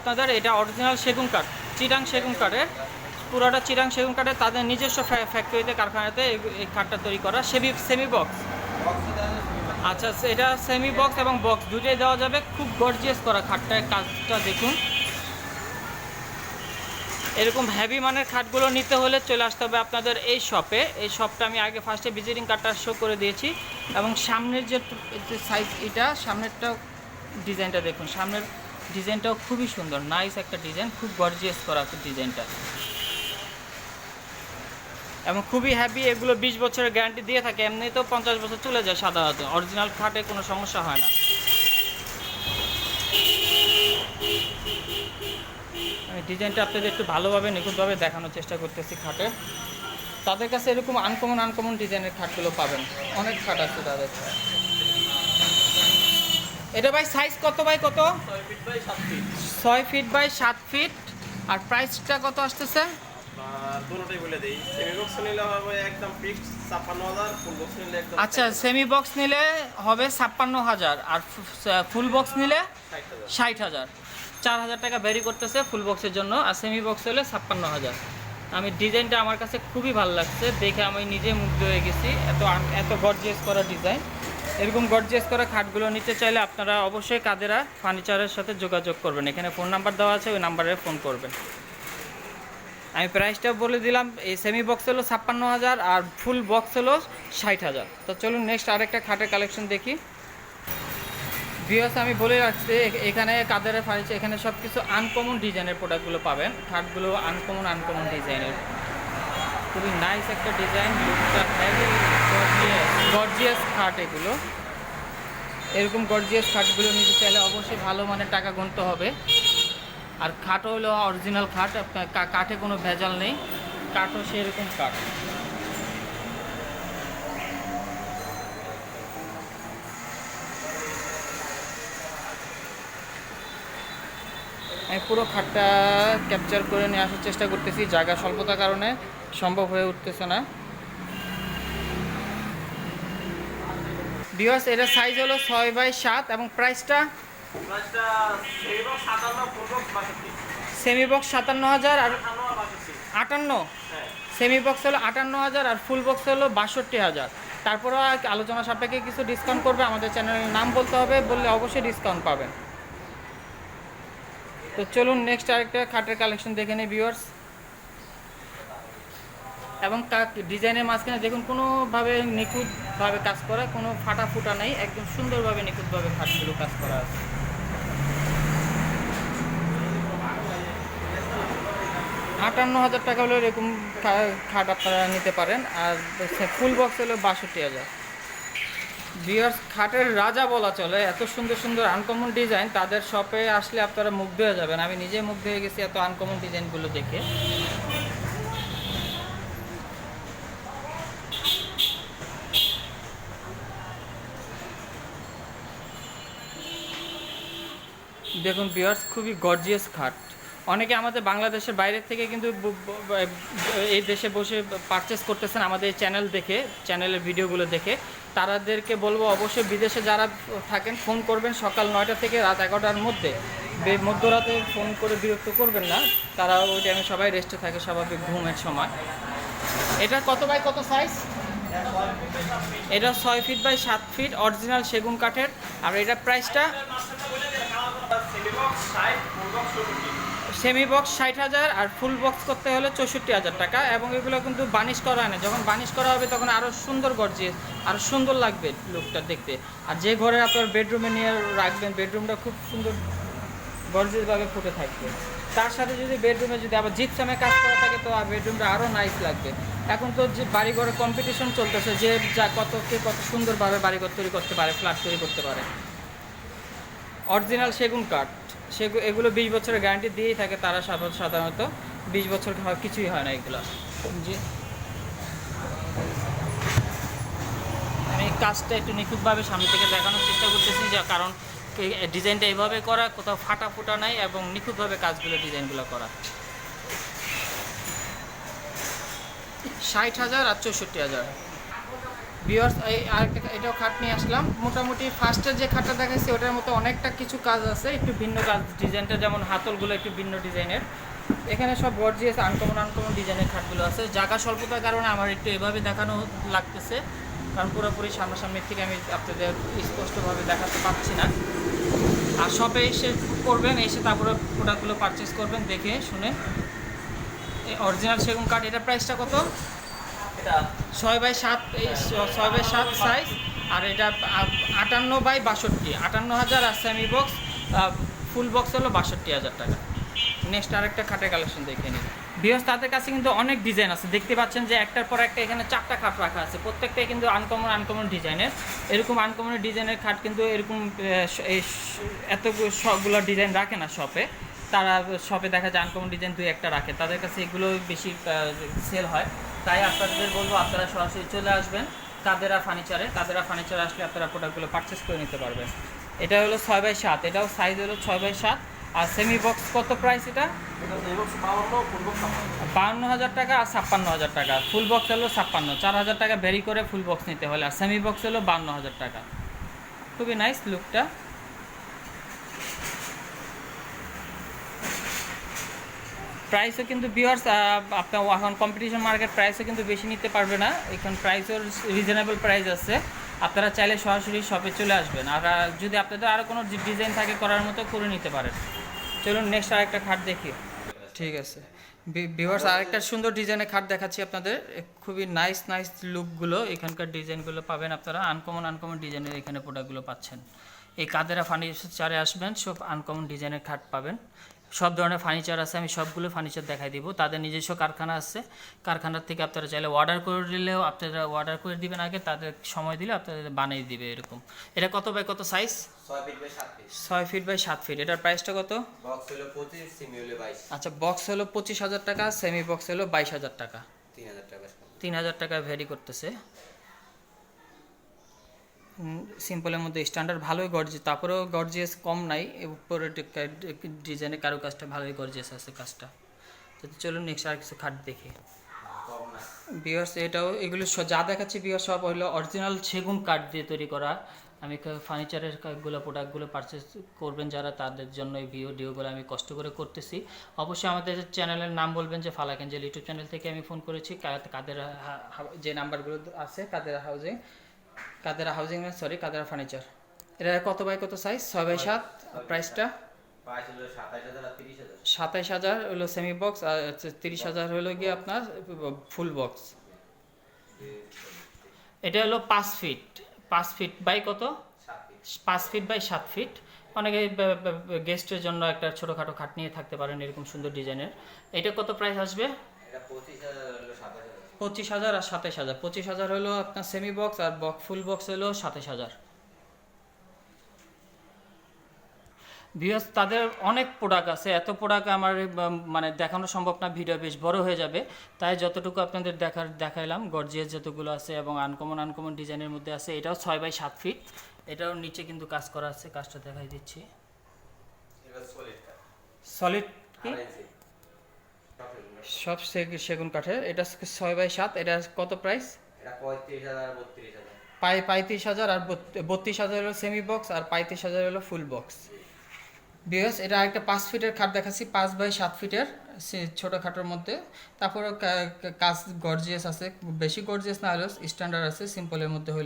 আপনাদের, এটা অরিজিনাল সেগুন কাঠ, চিরাং সেগুন কাঠের, পুরোটা চিরাং সেগুন কাঠের, তাদের নিজস্ব ফ্যাক্টরিতে কারখানাতে এই- কাঠটা তৈরি করা সেমি সেমি বক্স আচ্ছা এটা সেমি বক্স এবং বক্স দুটোই দেওয়া যাবে। খুব গর্জিয়াস করা খাটটার কাজটা দেখুন। এরকম হ্যাভি মানের খাটগুলো নিতে হলে চলে আসতে হবে আপনাদের এই শপে এই শপটা আমি আগে ফার্স্টে ভিজিটিং কার্ডটা শো করে দিয়েছি। এবং সামনের যে সাইজ এটা সামনেরটা ডিজাইনটা দেখুন, সামনের ডিজাইনটাও খুবই সুন্দর নাইস একটা ডিজাইন খুব গর্জিয়াস করা ডিজাইনটা এবং খুবই হ্যাপি এগুলো বিশ বছরের গ্যারান্টি দিয়ে থাকে, এমনিতেও পঞ্চাশ বছর চলে যায় সাধারণত অরিজিনাল খাটে কোনো সমস্যা হয় না। আমি ডিজাইনটা আপনাদের একটু ভালোভাবে নিখুঁতভাবে দেখানোর চেষ্টা করতেছি খাটে। তাদের কাছে এরকম আনকমন আনকমন ডিজাইনের খাটগুলো পাবেন। অনেক খাট আছে তাদের। এটা ভাই সাইজ কত বাই কত? ছয় ফিট বাই সাত ফিট আর প্রাইসটা কত আসতেছে? আচ্ছা সেমি বক্স নিলে হবে ছাপ্পান্ন হাজার আর ফুল বক্স নিলে ষাট হাজার। চার হাজার টাকা ভ্যারি করতেছে ফুল বক্সের জন্য আর সেমি বক্স হলে ছাপ্পান্ন হাজার। আমি ডিজাইনটা আমার কাছে খুবই ভালো লাগছে দেখে আমি নিজে মুগ্ধ হয়ে গেছি। এত এত গর্জিয়াস করা ডিজাইন এরকম গর্জিয়াস করা খাটগুলো নিতে চাইলে আপনারা অবশ্যই কাদেরা ফার্নিচারের সাথে যোগাযোগ করবেন। এখানে ফোন নাম্বার দেওয়া আছে, ওই নাম্বারে ফোন করবেন। আমি প্রাইসটা বলে দিলাম, এই সেমি বক্স হলো ছাপ্পান্ন হাজার আর ফুল বক্স হলো ষাট হাজার। তো চলুন নেক্সট আরেকটা খাটের কালেকশন দেখি। বিয়স আমি বলে রাখছি এখানে কাদের ফার্নিচার এখানে সব কিছু আনকমন ডিজাইনের প্রোডাক্টগুলো পাবেন। খাটগুলো আনকমন আনকমন ডিজাইনের খুবই নাইস একটা ডিজাইন লুকটা গর্জিয়াস খাট এগুলো। এরকম গর্জিয়াস খাটগুলো নিতে চাইলে অবশ্যই ভালো মানের টাকা গুনতে হবে। আর খাটও হলো অরিজিনাল খাট কাঠে কোনো ভেজাল নেই। কাঠও সেরকম কাঠ আমি পুরো খাটটা ক্যাপচার করে নিয়ে আসার চেষ্টা করতেছি, জায়গা স্বল্পতার কারণে সম্ভব হয়ে উঠতেছে না। বিয়ার্স এটার সাইজ হলো ছয় বাই সাত এবং প্রাইসটা প্রাইসটা সেমি বক্স সাতান্ন সেমি হাজার আর আটান্ন আটান্ন। হ্যাঁ। সেমি বক্স হলো আটান্ন হাজার আর ফুল বক্স হলো বাষট্টি হাজার। তারপরে আলোচনা সাপেক্ষে কিছু ডিসকাউন্ট করবে আমাদের চ্যানেলের নাম বলতে হবে বললে অবশ্যই ডিসকাউন্ট পাবেন। তো চলুন নেক্সট আরেকটা খাটের কালেকশন দেখে নিই ভিউয়ার্স এবং কাক ডিজাইনের মাঝখানে দেখুন কোনোভাবে নিখুঁতভাবে কাজ করা, কোনো ফাটা ফুটা নেই, একদম সুন্দরভাবে নিখুঁতভাবে খাটগুলো কাজ করা আছে। আটান্ন হাজার টাকা হলে এরকম খাট আপনারা নিতে পারেন, আর ফুল বক্স হলো বাষট্টি হাজার। বিয়ার্স খাটের রাজা বলা চলে, এত সুন্দর সুন্দর আনকমন ডিজাইন তাদের শপে আসলে আপনারা মুগ্ধ হয়ে যাবেন। আমি নিজে মুগ্ধ হয়ে গেছি এত আনকমন ডিজাইনগুলো দেখে। দেখুন বিয়ার্স খুবই গর্জিয়াস খাট। অনেকে আমাদের বাংলাদেশের বাইরে থেকে কিন্তু এই দেশে বসে পারচেস করতেছেন আমাদের চ্যানেল দেখে চ্যানেলের ভিডিওগুলো দেখে। তারাদেরকে বলব অবশ্যই বিদেশে যারা থাকেন ফোন করবেন সকাল নয়টা থেকে রাত এগারোটার মধ্যে। মধ্যরাতে ফোন করে বিরক্ত করবেন না। তারা ওই টাইমে সবাই রেস্টে থাকে, স্বাভাবিক ঘুমের সময়। এটা কত বাই কত সাইজ এটা ছয় ফিট বাই সাত ফিট অরিজিনাল সেগুন কাঠের। আর এটার প্রাইসটা সেমি বক্স ষাট সেমি হাজার আর ফুল বক্স করতে হলে চৌষট্টি হাজার টাকা এবং এগুলো কিন্তু বানিশ করা হয় না। যখন বানিশ করা হবে তখন আরও সুন্দর গর্জিয়ে আরও সুন্দর লাগবে লুকটা দেখতে। আর যে ঘরে আপনার বেডরুমে নিয়ে রাখবেন বেডরুমটা খুব সুন্দর গর্জিয়াসভাবে ফুটে থাকবে। তার সাথে যদি বেডরুমে যদি আবার জিপ জিপসামে কাজ করা থাকে তো আর বেডরুমটা আরও নাইস লাগবে। এখন তো যে বাড়িঘরে কম্পিটিশন চলতেছে, যে যা কত কে কত সুন্দরভাবে বাড়িঘর তৈরি করতে পারে ফ্ল্যাট তৈরি করতে পারে। অরিজিনাল সেগুন কাঠ। সেগু, এগুলো বিশ বছরের গ্যারান্টি দিয়েই থাকে, তারা সাধা- সাধারণত বিশ বছর কিছুই হয় না এগুলো। জি। আমি কাজটা একটু নিখুঁতভাবে সামনে থেকে দেখানোর চেষ্টা করতেছি, যা কারণ ডিজাইনটা এইভাবে করা, কোথাও ফাটা ফুটা নাই এবং নিখুঁতভাবে কাজগুলো, ডিজাইনগুলো করা। ষাট হাজার আর চৌষট্টি হাজার। বিয়ার্স এই আরেকটা এটাও খাট নিয়ে আসলাম। মোটামুটি ফার্স্টের যে খাটটা দেখাচ্ছি ওটার মতো অনেকটা কিছু কাজ আছে, একটু ভিন্ন কাজ। ডিজাইনটা যেমন হাতলগুলো একটু ভিন্ন ডিজাইনের এখানে সব গর্জিয়াস আনকমন আনকমন ডিজাইনের খাটগুলো আছে। জায়গা স্বল্পতার কারণে আমার একটু এভাবে দেখানো লাগতেছে, কারণ পুরোপুরি সামনাসামনি থেকে আমি আপনাদের স্পষ্টভাবে দেখাতে পাচ্ছি না। আর শপে এসে করবেন, এসে তারপরে প্রোডাক্টগুলো পারচেস করবেন, দেখে শুনে। অরিজিনাল সেগুন কাঠ এটার প্রাইসটা কত? ছয় বাই সাত এই ছয় বাই সাত সাইজ আর এটা আটান্ন বাই বাষট্টি। আটান্ন হাজার আর সেমি বক্স ফুল বক্স হলো বাষট্টি হাজার টাকা। নেক্সট আরেকটা খাটের কালেকশন দেখে নিই। বিহস তাদের কাছে কিন্তু অনেক ডিজাইন আছে। দেখতে পাচ্ছেন যে একটার পর একটা এখানে চারটা খাট রাখা আছে। প্রত্যেকটাই কিন্তু আনকমন আনকমন ডিজাইনের এরকম আনকমন ডিজাইনের খাট কিন্তু এরকম আহ, এই স- এত সবগুলো ডিজাইন রাখে না শপে তারা শপে দেখা যায় আনকমন ডিজাইন দুই একটা রাখে। তাদের কাছে এগুলো বেশি সেল হয়। তাই আপনাদের বলব আপনারা সরাসরি চলে আসবেন কাদেরা ফার্নিচারে কাদেরা ফার্নিচারে আসলে আপনারা প্রোডাক্টগুলো পারচেস করে নিতে পারবেন। এটা হলো ছয় বাই সাত। এটাও সাইজ হলো ছয় বাই সাত। আর সেমি বক্স কত প্রাইস এটা? বাউন্ন হাজার টাকা আর ছাপ্পান্ন হাজার টাকা। ফুল বক্স হলো ছাপ্পান্ন। চার হাজার টাকা ভেরি করে ফুল বক্স নিতে হলে। আর সেমি বক্স হলো বান্ন হাজার টাকা। খুবই নাইস লুকটা প্রাইসও কিন্তু বিয়ার্স আপনার এখন কম্পিটিশন মার্কেট প্রাইসও কিন্তু বেশি নিতে পারবে না। এখন প্রাইসও রিজনেবল প্রাইস আছে। আপনারা চাইলে সরাসরি শপে চলে আসবেন। আর যদি আপনাদের আরও কোনো ডিজাইন থাকে করার মতো, করে নিতে পারেন। চলুন নেক্সট আরেকটা খাট দেখি। ঠিক আছে। ভিউয়ার্স আরেকটা সুন্দর ডিজাইনের খাট দেখাচ্ছি আপনাদের। খুবই নাইস নাইস লুকগুলো এখানকার ডিজাইনগুলো পাবেন আপনারা। আনকমন আনকমন ডিজাইনের এখানে প্রোডাক্টগুলো পাচ্ছেন। এই কাদেরা ফার্নিচারে আসবেন, সব আনকমন ডিজাইনের খাট পাবেন। সব ধরনের ফার্নিচার আছে আমি সবগুলো ফার্নিচার দেখাই দিব। তাদের নিজস্ব কারখানা আছে। কারখানার থেকে আপনারা চাইলে অর্ডার করে দিলেও আপনারা অর্ডার করে দিবেন আগে তাদের সময় দিলে আপনাদের বানিয়ে দিবে এরকম। এটা কত বাই কত সাইজ ছয় ফিট বাই সাত ফিট ছয় ফিট বাই সাত ফিট এটার প্রাইসটা কত? আচ্ছা বক্স হলো পঁচিশ হাজার টাকা সেমি বক্স হলো বাইশ হাজার টাকা। তিন হাজার টাকা তিন হাজার টাকা ভ্যারি করতেছে। সিম্পলের মধ্যে স্ট্যান্ডার্ড ভালোই গর্জিয়াস তারপরেও গর্জিয়াস কম নাই, উপরে ডিজাইনের কারও কাজটা ভালোই গর্জিয়াস আছে কাজটা। তো চলুন নেক্সট আর কিছু খাট দেখি। বিয়ার্স এটাও, এগুলো যা দেখাচ্ছি বিয়ার সব হলো অরিজিনাল সেগুন কাঠ দিয়ে তৈরি করা। আমি ফার্নিচারেরগুলো প্রোডাক্টগুলো পারচেস করবেন যারা, তাদের জন্য এই ভিডিওগুলো আমি কষ্ট করে করতেছি। অবশ্যই আমাদের চ্যানেলের নাম বলবেন যে ফালাক এঞ্জেল ইউটিউব চ্যানেল থেকে আমি ফোন করেছি। কাদের যে নাম্বারগুলো আছে, Kader housing Kadera housing sorry Kadera furniture. এটা কত বাই কত সাইজ ছয় বাই সাত প্রাইসটা সাতাইশ হাজার হলো সেমি বক্স আর তিরিশ হাজার হলো গিয়ে আপনার ফুল বক্স এটা হলো পাঁচ ফিট পাঁচ ফিট বাই কত? পাঁচ ফিট বাই সাত ফিট অনেকে গেস্টের জন্য একটা ছোটোখাটো খাট নিয়ে থাকতে পারেন এরকম সুন্দর ডিজাইনের এটা কত প্রাইস আসবে? এটা পঁচিশ হাজার হলো সাতাশ হাজার। পঁচিশ হাজার আর সাতাইশ হাজার পঁচিশ হাজার হলো আপনার সেমি বক্স আর বক্স ফুল বক্স হলো সাতাইশ হাজার। ভিউয়ার্স তাদের অনেক প্রোডাক্ট আছে। এত প্রোডাক্ট আমার মানে দেখানো সম্ভব না ভিডিও বেশ বড় হয়ে যাবে। তাই যতটুকু আপনাদের দেখার দেখাইলাম গর্জিয়াস যতগুলো আছে এবং আনকমন আনকমন ডিজাইনের মধ্যে আছে এটাও ছয় বাই সাত ফিট এটাও নিচে কিন্তু কাজ করা আছে কাজটা দেখাই দিচ্ছি। সলিড কি? সব। সেগুন কাঠের। এটা ছয় বাই সাত এটা কত প্রাইস এটা পঁয়ত্রিশ হাজার আর বত্রিশ হাজার। পাই পঁয়ত্রিশ হাজার আর বত্রিশ হাজার হলো সেমি বক্স আর পঁয়ত্রিশ হাজার হলো ফুল বক্স বিএস এটা একটা পাঁচ ফিটের খাট দেখাচ্ছি পাঁচ বাই সাত ফিটের ছোট খাটের মধ্যে। তারপরে কাজ গর্জিয়াস আছে বেশি গর্জিয়াস না হলেও স্ট্যান্ডার্ড আছে সিম্পলের মধ্যে হইল